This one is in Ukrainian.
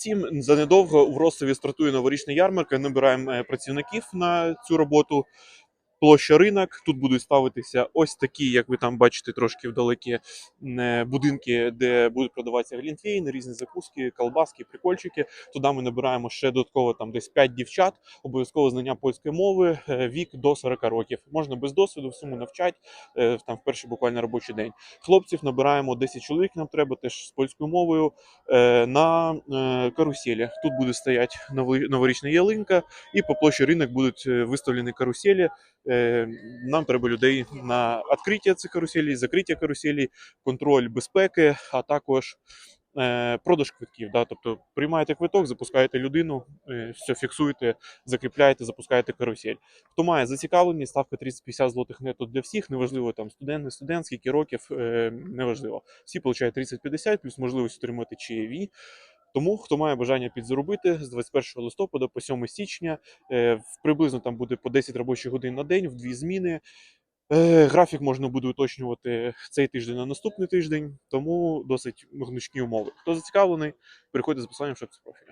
Всім занедовго у Росові стартує новорічна ярмарка. Набираємо е, працівників на цю роботу. Площа ринок. Тут будуть ставитися ось такі, як ви там бачите, трошки вдалекі е, будинки, де будуть продаватися глінтвейни, різні закуски, колбаски, прикольчики. Туди ми набираємо ще додатково там десь 5 дівчат, обов'язково знання польської мови, е, вік до 40 років. Можна без досвіду, всьому навчать е, там в перший буквально робочий день. Хлопців набираємо 10 чоловік. Нам треба теж з польською мовою на каруселі. Тут буде стояти нови- новорічна ялинка, і по площі ринок будуть виставлені каруселі. Е, Нам треба людей на відкриття цих каруселей, закриття каруселей, контроль безпеки, а також е, продаж квитків. Да? Тобто приймаєте квиток, запускаєте людину, е, все фіксуєте, закріпляєте, запускаєте карусель. Хто має зацікавленість, ставка 30-50 злотих нету для всіх, неважливо там студент, не студент, скільки років, неважливо. Всі получають 30-50, плюс можливість отримати чаєві. Тому, хто має бажання підзаробити з 21 листопада по 7 січня, е, приблизно там буде по 10 робочих годин на день, в дві зміни. Е, Графік можна буде уточнювати цей тиждень на наступний тиждень, тому досить гнучкі умови. Хто зацікавлений, переходьте за посиланням в шапці профіля.